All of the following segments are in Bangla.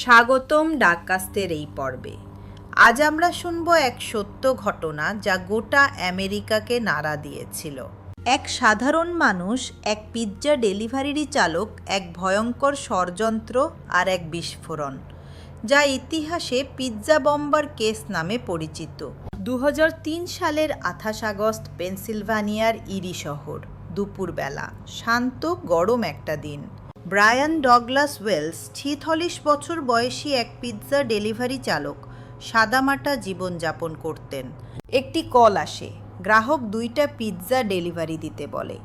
স্বাগতম ডাককাস্তের এই পর্বে। আজ আমরা শুনব এক সত্য ঘটনা যা গোটা আমেরিকাকে নাড়া দিয়েছিল। এক সাধারণ মানুষ, এক পিৎজা ডেলিভারি চালক, এক ভয়ঙ্কর ষড়যন্ত্র আর এক বিস্ফোরণ, যা ইতিহাসে পিৎজা বম্বার কেস নামে পরিচিত। দু হাজার তিন সালের আঠাশ আগস্ট পেনসিলভানিয়ার ইরি শহর, দুপুরবেলা, শান্ত গরম একটা দিন। ব্রায়ান ডগলাস ওয়েলস ছিচল্লিশ বছর বয়সী এক পিৎজা ডেলিভারি চালক সাদামাটা জীবনযাপন করতেন। একটি কল আসে, গ্রাহক দুইটা পিৎজা ডেলিভারি দিতে বলে।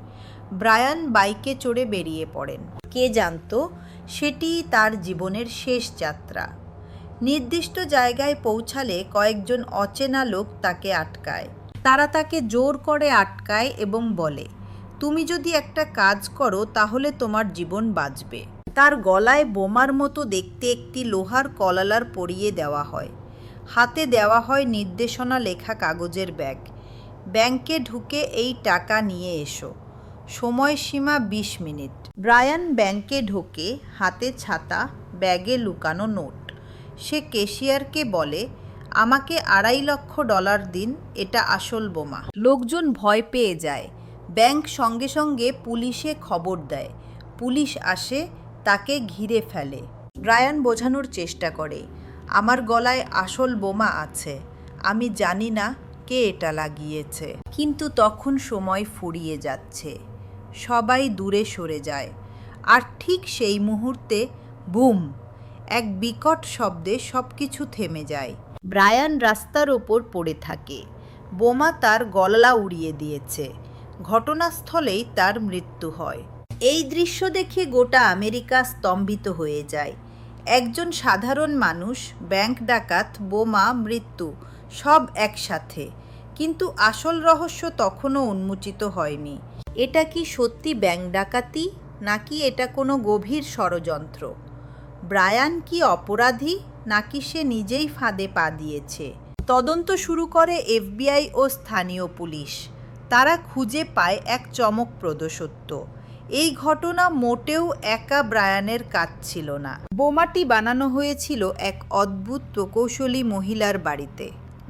ব্রায়ান বাইকে চড়ে বেরিয়ে পড়েন। কে জানতো, সেটি তার জীবনের শেষ যাত্রা। নির্দিষ্ট জায়গায় পৌঁছালে কয়েকজন অচেনা লোক তাকে আটকায়। তারা তাকে জোর করে আটকায় এবং বলে তুমি যদি একটা কাজ করো, তাহলে তোমার জীবন বাঁচবে। তার গলায় বোমার মতো দেখতে একটি লোহার কলালার পরিয়ে দেওয়া হয়। হাতে দেওয়া হয় নির্দেশনা লেখা কাগজের ব্যাগ। ব্যাংকে ঢুকে এই টাকা নিয়ে এসো। সময়সীমা বিশ মিনিট। ব্রায়ান ব্যাংকে ঢোকে, হাতে ছাতা, ব্যাগে লুকানো নোট। সে কেশিয়ারকে বলে, আমাকে আড়াই লক্ষ ডলার দিন, এটা আসল বোমা। লোকজন ভয় পেয়ে যায়। ব্যাংক সঙ্গে সঙ্গে পুলিশে খবর দেয়। পুলিশ আসে, তাকে ঘিরে ফেলে। ব্রায়ান বোঝানোর চেষ্টা করে, আমার গলায় আসল বোমা আছে, আমি জানি না কে এটা লাগিয়েছে কিন্তু তখন সময় ফুরিয়ে যাচ্ছে, সবাই দূরে সরে যায়। আর ঠিক সেই মুহূর্তে, বুম! এক বিকট শব্দে সব কিছু থেমে যায়। ব্রায়ান রাস্তার ওপর পড়ে থাকে। বোমা তার গলা উড়িয়ে দিয়েছে। ঘটনাস্থলেই তার মৃত্যু হয়। এই দৃশ্য দেখে গোটা আমেরিকা স্তম্ভিত হয়ে যায়। একজন সাধারণ মানুষ, ব্যাংক ডাকাত, বোমা, মৃত্যু, সব একসাথে। কিন্তু আসল রহস্য তখনও উন্মোচিত হয়নি। এটা কি সত্যি ব্যাংক ডাকাতি, নাকি এটা কোনো গভীর ষড়যন্ত্র? ব্রায়ান কি অপরাধী, নাকি সে নিজেই ফাঁদে পা দিয়েছে? তদন্ত শুরু করে এফবিআই ও স্থানীয় পুলিশ। তারা খুঁজে পায় এক চমকপ্রদ সত্য। এই ঘটনা মোটেও একা ব্রায়ানের কাজ ছিল না। বোমাটি বানানো হয়েছিল এক অদ্ভুত প্রকৌশলী মহিলার বাড়িতে।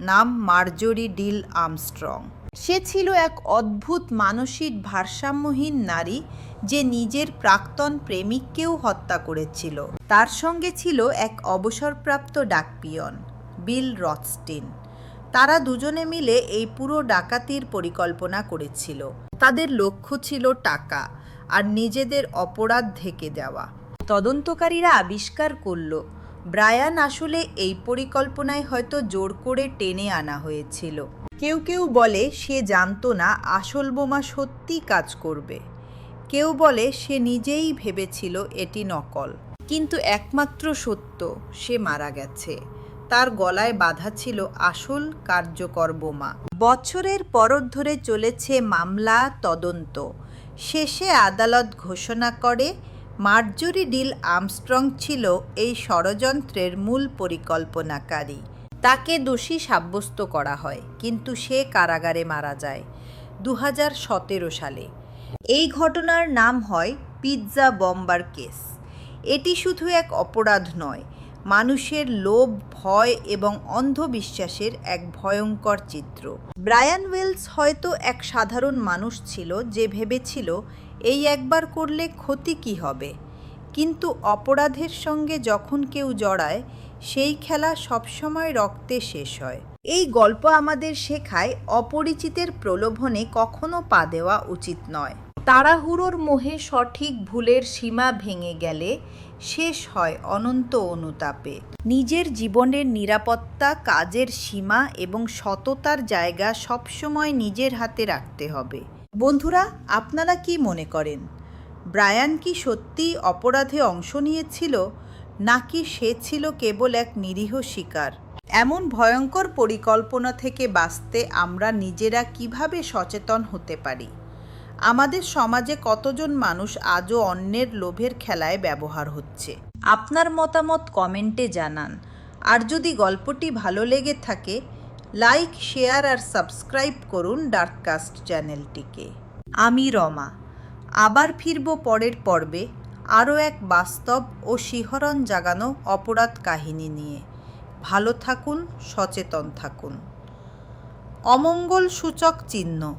নাম মার্জরি ডিল আমস্ট্রং সে ছিল এক অদ্ভুত মানসিক ভারসাম্যহীন নারী যে নিজের প্রাক্তন প্রেমিককেও হত্যা করেছিল। তার সঙ্গে ছিল এক অবসরপ্রাপ্ত ডাকপিয়ন, বিল রথস্টিন। তারা দুজনে মিলে এই পুরো ডাকাতির পরিকল্পনা করেছিল। তাদের লক্ষ্য ছিল টাকা আর নিজেদের অপরাধ ঢেকে দেওয়া। তদন্তকারীরা আবিষ্কার করল, ব্রায়ান আসলে এই পরিকল্পনায় হয়তো জোর করে টেনে আনা হয়েছিল। কেউ কেউ বলে, সে জানতো না আসল বোমা সত্যি কাজ করবে। কেউ বলে, সে নিজেই ভেবেছিল এটি নকল। কিন্তু একমাত্র সত্য, সে মারা গেছে। তার গলায় বাঁধা ছিল আসল কার্যকর বোমা। বছরের পরত ধরে চলেছে মামলা, তদন্ত। শেষে আদালত ঘোষণা করে, মার্জরি ডিল আমস্ট্রং ছিল এই ষড়যন্ত্রের মূল পরিকল্পনাকারী। তাকে দোষী সাব্যস্ত করা হয়, কিন্তু সে কারাগারে মারা যায় দু হাজার সতেরো সালে। এই ঘটনার নাম হয় পিৎজা বম্বার কেস। এটি শুধু এক অপরাধ নয় মানুষের লোভ, ভয় এবং অন্ধবিশ্বাসের এক ভয়ঙ্কর চিত্র। ব্রায়ান ওয়েলস হয়তো এক সাধারণ মানুষ ছিল যে ভেবেছিল, এই একবার করলে ক্ষতি কি হবে? কিন্তু অপরাধের সঙ্গে যখন কেউ জড়ায়, সেই খেলা সবসময় রক্তে শেষ হয়। এই গল্প আমাদের শেখায় অপরিচিতের প্রলোভনে কখনো পা দেওয়া উচিত নয়। তাড়াহুড়োর মোহে সঠিক ভুলের সীমা ভেঙে গেলে শেষ হয় অনন্ত অনুতাপে। নিজের জীবনের নিরাপত্তা, কাজের সীমা এবং সততার জায়গা সবসময় নিজের হাতে রাখতে হবে। বন্ধুরা, আপনারা কি মনে করেন? ব্রায়ান কি সত্যিই অপরাধে অংশ নিয়েছিল, নাকি সে ছিল কেবল এক নিরীহ শিকার? এমন ভয়ঙ্কর পরিকল্পনা থেকে বাঁচতে আমরা নিজেরা কীভাবে সচেতন হতে পারি? আমাদের সমাজে কতজন মানুষ আজও অন্যের লোভের খেলায় ব্যবহার হচ্ছে? আপনার মতামত কমেন্টে জানান। আর যদি গল্পটি ভালো লেগে থাকে, লাইক, শেয়ার আর সাবস্ক্রাইব করুন ডার্ককাস্ট চ্যানেলটিকে। আমি রমা। আবার ফিরব পরের পর্বে আরও এক বাস্তব ও শিহরণ জাগানো অপরাধ কাহিনী নিয়ে। ভালো থাকুন, সচেতন থাকুন। অমঙ্গল সূচক চিহ্ন।